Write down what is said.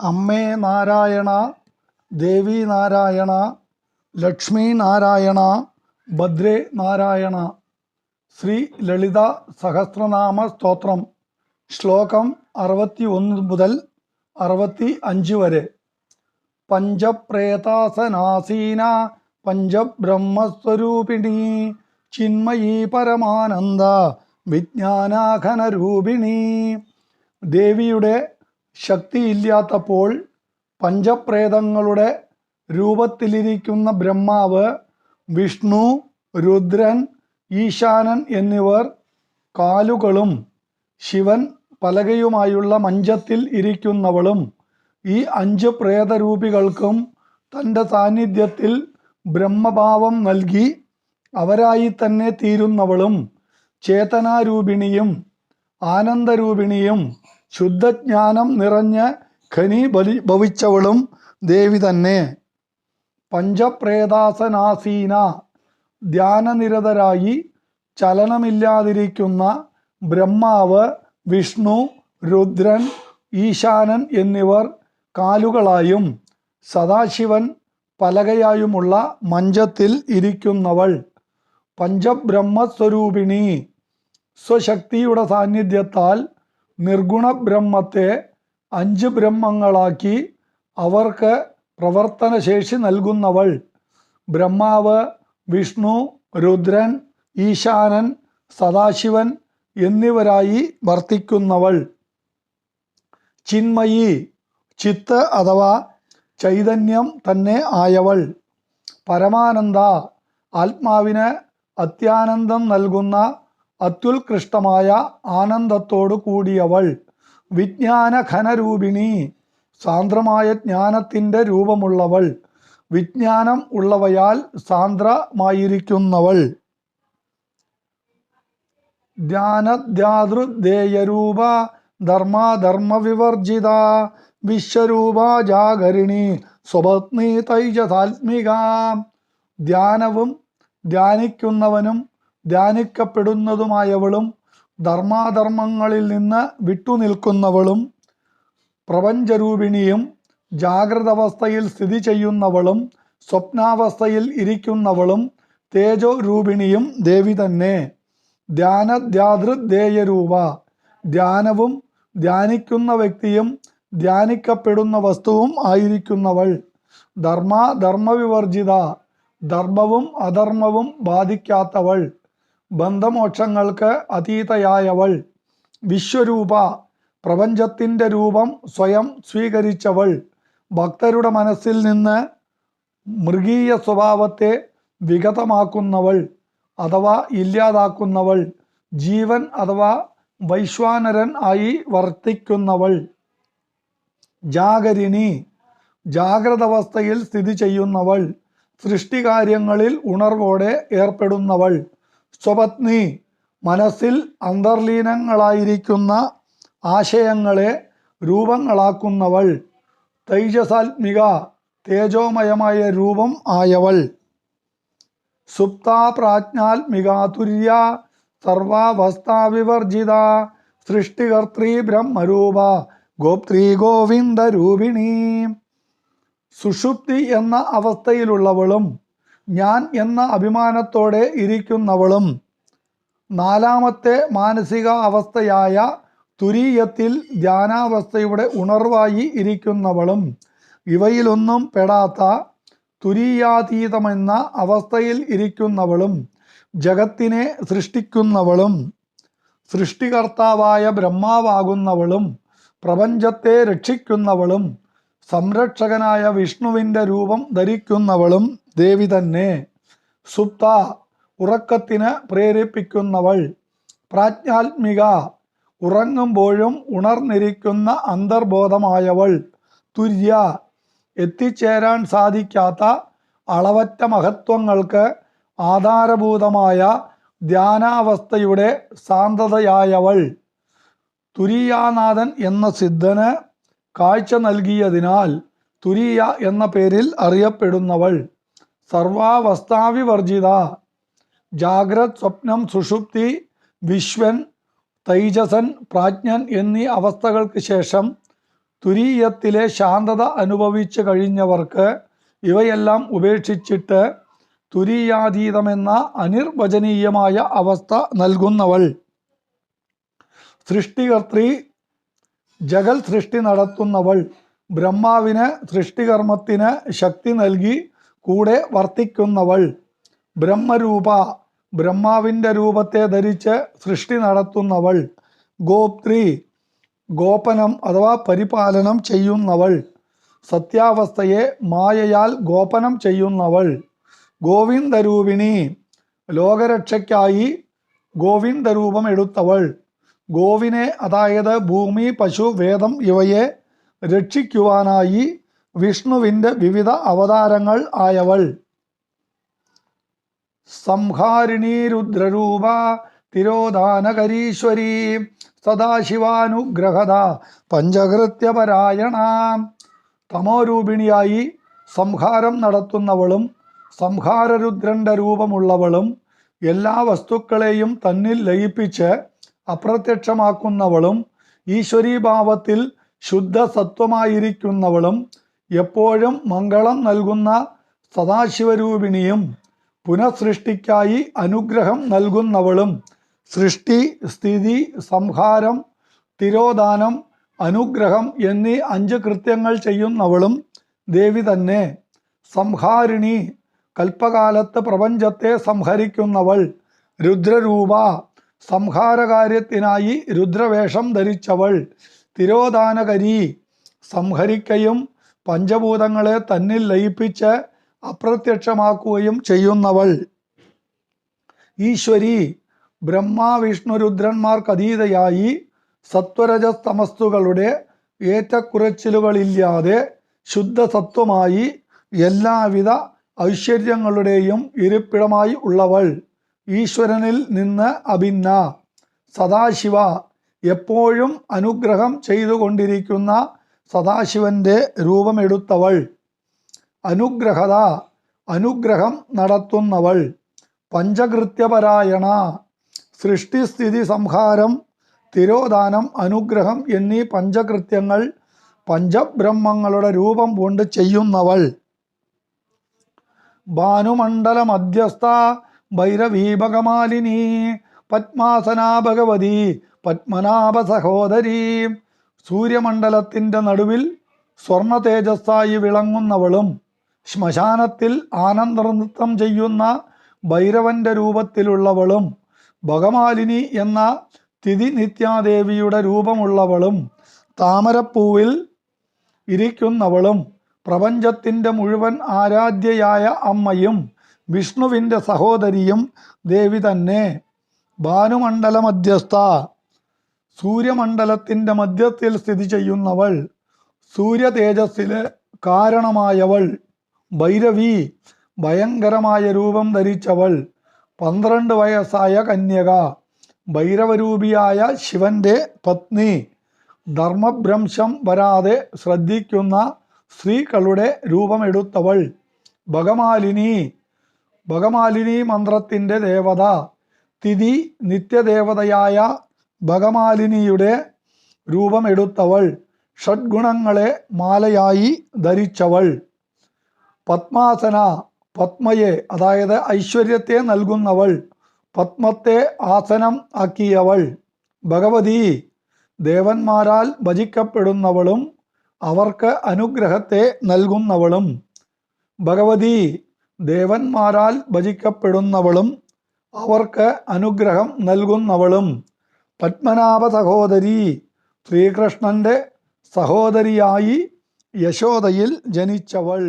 അമ്മേ നാരായണ ദേവി നാരായണ ലക്ഷ്മി നാരായണ ഭദ്രേ നാരായണ. ശ്രീ ലളിത സഹസ്രനാമ സ്തോത്രം. ശ്ലോകം അറുപത്തി ഒന്ന് മുതൽ അറുപത്തി അഞ്ച് വരെ. പഞ്ചപ്രേതാസനാസീന പഞ്ചബ്രഹ്മസ്വരൂപിണി ചിന്മയീ പരമാനന്ദ വിജ്ഞാനാഘനരൂപിണി. ദേവിയുടെ ശക്തിയില്ലാത്തപ്പോൾ പഞ്ചപ്രേതങ്ങളുടെ രൂപത്തിലിരിക്കുന്ന ബ്രഹ്മാവ് വിഷ്ണു രുദ്രൻ ഈശാനൻ എന്നിവർ കാലുകളും ശിവൻ പലകയുമായുള്ള മഞ്ചത്തിൽ ഇരിക്കുന്നവളും ഈ അഞ്ച് പ്രേതരൂപികൾക്കും തന്റെ സാന്നിധ്യത്തിൽ ബ്രഹ്മഭാവം നൽകി അവരായി തന്നെ തീരുന്നവളും ചേതനാരൂപിണിയും ആനന്ദരൂപിണിയും ശുദ്ധജ്ഞാനം നിറഞ്ഞ് ഖനീബലി ഭവിച്ചവളും ദേവി തന്നെ. പഞ്ചപ്രേതാസനാസീന. ധ്യാനനിരതരായി ചലനമില്ലാതിരിക്കുന്ന ബ്രഹ്മാവ് വിഷ്ണു രുദ്രൻ ഈശാനൻ എന്നിവർ കാലുകളായും സദാശിവൻ പലകയായുമുള്ള മഞ്ചത്തിൽ ഇരിക്കുന്നവൾ. പഞ്ചബ്രഹ്മസ്വരൂപിണി. സ്വശക്തിയുടെ സാന്നിധ്യത്താൽ നിർഗുണ ബ്രഹ്മത്തെ അഞ്ച് ബ്രഹ്മങ്ങളാക്കി അവർക്ക് പ്രവർത്തനശേഷി നൽകുന്നവൾ. ബ്രഹ്മാവ് വിഷ്ണു രുദ്രൻ ഈശാനൻ സദാശിവൻ എന്നിവരായി വർത്തിക്കുന്നവൾ. ചിന്മയി ചിത്ത് അഥവാ ചൈതന്യം തന്നെ ആയവൾ. പരമാനന്ദ ആത്മാവിന് അത്യാനന്ദം നൽകുന്ന അത്യുത്കൃഷ്ടമായ ആനന്ദത്തോടു കൂടിയവൾ വിജ്ഞാന ഘനരൂപിണി സാന്ദ്രമായ ജ്ഞാനത്തിന്റെ രൂപമുള്ളവൾ വിജ്ഞാനം ഉള്ളവയാൽ സാന്ദ്രമായിരിക്കുന്നവൾ. ധ്യാനധ്യാതൃദേയരൂപ ധർമാധർമ്മവിവർജിത വിശ്വരൂപ ജാഗരിണി സ്വപത്നി തൈജതാത്മിക ധ്യാനവും ധ്യാനിക്കുന്നവനും ധ്യാനിക്കപ്പെടുന്നതുമായവളും ധർമാധർമ്മങ്ങളിൽ നിന്ന് വിട്ടുനിൽക്കുന്നവളും പ്രപഞ്ചരൂപിണിയും ജാഗ്രത അവസ്ഥയിൽ സ്ഥിതി ചെയ്യുന്നവളും സ്വപ്നാവസ്ഥയിൽ ഇരിക്കുന്നവളും തേജോ രൂപിണിയും ദേവി തന്നെ. ധ്യാനധ്യാതൃദേയരൂപ ധ്യാനവും ധ്യാനിക്കുന്ന വ്യക്തിയും ധ്യാനിക്കപ്പെടുന്ന വസ്തുവും ആയിരിക്കുന്നവൾ. ധർമ്മ ധർമ്മവിവർജിത. ധർമ്മവും അധർമ്മവും ബാധിക്കാത്തവൾ. ബന്ധമോക്ഷങ്ങൾക്ക് അതീതയായവൾ. വിശ്വരൂപ പ്രപഞ്ചത്തിന്റെ രൂപം സ്വയം സ്വീകരിച്ചവൾ. ഭക്തരുടെ മനസ്സിൽ നിന്ന് മൃഗീയ സ്വഭാവത്തെ വിഗതമാക്കുന്നവൾ അഥവാ ഇല്ലാതാക്കുന്നവൾ. ജീവൻ അഥവാ വൈശ്വാനരൻ ആയി വർത്തിക്കുന്നവൾ. ജാഗരിണി ജാഗ്രത അവസ്ഥയിൽ സ്ഥിതി ചെയ്യുന്നവൾ. സൃഷ്ടികാര്യങ്ങളിൽ ഉണർവോടെ ഏർപ്പെടുന്നവൾ. സ്വപത്നി മനസ്സിൽ അന്തർലീനങ്ങളായിരിക്കുന്ന ആശയങ്ങളെ രൂപങ്ങളാക്കുന്നവൾ. തൈജസാത്മിക തേജോമയമായ രൂപം ആയവൾ. സുപ്താപ്രാജ്ഞാത്മികാതുര്യ സർവാവസ്ഥാവിവർജിത സൃഷ്ടികർത്തൃ ബ്രഹ്മരൂപ ഗോപ്ത്രീ ഗോവിന്ദരൂപിണി സുഷുപ്തി എന്ന അവസ്ഥയിലുള്ളവളും ഞാൻ എന്ന അഭിമാനത്തോടെ ഇരിക്കുന്നവളും നാലാമത്തെ മാനസിക അവസ്ഥയായ തുരീയത്തിൽ ധ്യാനാവസ്ഥയുടെ ഉണർവായി ഇരിക്കുന്നവളും ഇവയിലൊന്നും പെടാത്ത തുരീയാതീതമെന്ന അവസ്ഥയിൽ ഇരിക്കുന്നവളും ജഗത്തിനെ സൃഷ്ടിക്കുന്നവളും സൃഷ്ടികർത്താവായ ബ്രഹ്മാവാകുന്നവളും പ്രപഞ്ചത്തെ രക്ഷിക്കുന്നവളും സംരക്ഷകനായ വിഷ്ണുവിന്റെ രൂപം ധരിക്കുന്നവളും ദേവി തന്നെ സുപ്ത ഉറക്കത്തിന് പ്രേരിപ്പിക്കുന്നവൾ. പ്രാജ്ഞാത്മിക ഉറങ്ങുമ്പോഴും ഉണർന്നിരിക്കുന്ന അന്തർബോധമായവൾ. തുര്യ എത്തിച്ചേരാൻ സാധിക്കാത്ത അളവറ്റ മഹത്വങ്ങൾക്ക് ആധാരഭൂതമായ ധ്യാനാവസ്ഥയുടെ സാന്ദ്രതയായവൾ. തുരിയാനാഥൻ എന്ന സിദ്ധന് കാഴ്ച നൽകിയതിനാൽ തുരിയ എന്ന പേരിൽ അറിയപ്പെടുന്നവൾ. സർവാവസ്ഥാവിവർജിത. ജാഗ്രത് സ്വപ്നം സുഷുപ്തി വിശ്വൻ തൈജസൻ പ്രാജ്ഞൻ എന്നീ അവസ്ഥകൾക്ക് ശേഷം തുരീയത്തിലെ ശാന്തത അനുഭവിച്ചു കഴിഞ്ഞവർക്ക് ഇവയെല്ലാം ഉപേക്ഷിച്ചിട്ട് തുരീയാതീതമെന്ന അനിർവചനീയമായ അവസ്ഥ നൽകുന്നവൾ. സൃഷ്ടികർത്തി ജഗൽ സൃഷ്ടി നടത്തുന്നവൾ. ബ്രഹ്മാവിന് സൃഷ്ടികർമ്മത്തിന് ശക്തി നൽകി കൂടെ വർത്തിക്കുന്നവൾ ബ്രഹ്മരൂപ ബ്രഹ്മാവിന്റെ രൂപത്തെ ധരിച്ച് സൃഷ്ടി നടത്തുന്നവൾ ഗോപ്ത്രി ഗോപനം അഥവാ പരിപാലനം ചെയ്യുന്നവൾ സത്യാവസ്ഥയെ മായയാൽ ഗോപനം ചെയ്യുന്നവൾ ഗോവിന്ദരൂപിണി ലോകരക്ഷയ്ക്കായി ഗോവിന്ദരൂപം എടുത്തവൾ ഗോവിനെ അതായത് ഭൂമി പശു വേദം ഇവയെ രക്ഷിക്കുവാനായി വിഷ്ണുവിന്റെ വിവിധ അവതാരങ്ങൾ ആയവൾ. സംഹാരിണീ രുദ്രരൂപ തിരോധാനകരീശ്വരീ സദാശിവാനുഗ്രഹത പഞ്ചകൃത്യപരായണ. തമോരൂപിണിയായി സംഹാരം നടത്തുന്നവളും സംഹാരരുദ്രന്റെ രൂപമുള്ളവളും എല്ലാ വസ്തുക്കളെയും തന്നിൽ ലയിപ്പിച്ച് അപ്രത്യക്ഷമാക്കുന്നവളും ഈശ്വരീഭാവത്തിൽ ശുദ്ധ സത്വമായിരിക്കുന്നവളും എപ്പോഴും മംഗളം നൽകുന്ന സദാശിവരൂപിണിയും പുനഃസൃഷ്ടിക്കായി അനുഗ്രഹം നൽകുന്നവളും സൃഷ്ടി സ്ഥിതി സംഹാരം തിരോധാനം അനുഗ്രഹം എന്നീ അഞ്ച് കൃത്യങ്ങൾ ചെയ്യുന്നവളും ദേവി തന്നെ. സംഹാരിണി കൽപ്പകാലത്ത് പ്രപഞ്ചത്തെ സംഹരിക്കുന്നവൾ രുദ്രരൂപ സംഹാരകാര്യത്തിനായി രുദ്രവേഷം ധരിച്ചവൾ തിരോധാനകരി സംഹരിക്കയും പഞ്ചഭൂതങ്ങളെ തന്നിൽ ലയിപ്പിച്ച് അപ്രത്യക്ഷമാക്കുകയും ചെയ്യുന്നവൾ. ഈശ്വരി ബ്രഹ്മ വിഷ്ണു രുദ്രന്മാർക്കതീതയായി സത്വരജസ്തമസ്തുകളുടെ ഏറ്റക്കുറച്ചിലുകളില്ലാതെ ശുദ്ധസത്വമായി എല്ലാവിധ ഐശ്വര്യങ്ങളുടെയും ഇരിപ്പിടമായി ഉള്ളവൾ. ഈശ്വരനിൽ നിന്ന് അഭിന്ന സദാശിവ എപ്പോഴും അനുഗ്രഹം ചെയ്തുകൊണ്ടിരിക്കുന്ന സദാശിവന്റെ രൂപമെടുത്തവൾ. അനുഗ്രഹത അനുഗ്രഹം നടത്തുന്നവൾ. പഞ്ചകൃത്യപരായണ സൃഷ്ടിസ്ഥിതി സംഹാരം തിരോധാനം അനുഗ്രഹം എന്നീ പഞ്ചകൃത്യങ്ങൾ പഞ്ചബ്രഹ്മങ്ങളുടെ രൂപം കൊണ്ട് ചെയ്യുന്നവൾ. ഭാനുമണ്ഡല മധ്യസ്ഥ ഭൈരവീപകമാലിനി പത്മാസനാ ഭഗവതി പത്മനാഭ സഹോദരി സൂര്യമണ്ഡലത്തിന്റെ നടുവിൽ സ്വർണ തേജസ്സായി വിളങ്ങുന്നവളും ശ്മശാനത്തിൽ ആനന്ദനൃത്തം ചെയ്യുന്ന ഭൈരവന്റെ രൂപത്തിലുള്ളവളും ഭഗമാലിനി എന്ന തിഥി നിത്യാദേവിയുടെ രൂപമുള്ളവളും താമരപ്പൂവിൽ ഇരിക്കുന്നവളും പ്രപഞ്ചത്തിന്റെ മുഴുവൻ ആരാധ്യയായ അമ്മയും വിഷ്ണുവിന്റെ സഹോദരിയും ദേവി തന്നെ. ഭാനുമണ്ഡല മധ്യസ്ഥ സൂര്യമണ്ഡലത്തിന്റെ മധ്യത്തിൽ സ്ഥിതി ചെയ്യുന്നവൾ സൂര്യ തേജസ്സിലെ കാരണമായവൾ. ഭൈരവി ഭയങ്കരമായ രൂപം ധരിച്ചവൾ. പന്ത്രണ്ട് വയസ്സായ കന്യക. ഭൈരവരൂപിയായ ശിവന്റെ പത്നി. ധർമ്മഭ്രംശം വരാതെ ശ്രദ്ധിക്കുന്ന സ്ത്രീകളുടെ രൂപമെടുത്തവൾ. ഭഗമാലിനി. ഭഗമാലിനി മന്ത്രത്തിന്റെ ദേവത. തിഥി നിത്യദേവതയായ ഭഗമാലിനിയുടെ രൂപമെടുത്തവൾ ഷഡ്ഗുണങ്ങളെ മാലയായി ധരിച്ചവൾ. പത്മാസന പത്മയെ അതായത് ഐശ്വര്യത്തെ നൽകുന്നവൾ പത്മത്തെ ആസനം ആക്കിയവൾ. ഭഗവതി ദേവന്മാരാൽ ഭജിക്കപ്പെടുന്നവളും അവർക്ക് അനുഗ്രഹത്തെ നൽകുന്നവളും. ഭഗവതി ദേവന്മാരാൽ ഭജിക്കപ്പെടുന്നവളും അവർക്ക് അനുഗ്രഹം നൽകുന്നവളും. പത്മനാഭ സഹോദരി ശ്രീകൃഷ്ണന്റെ സഹോദരിയായി യശോദയിൽ ജനിച്ചവൾ.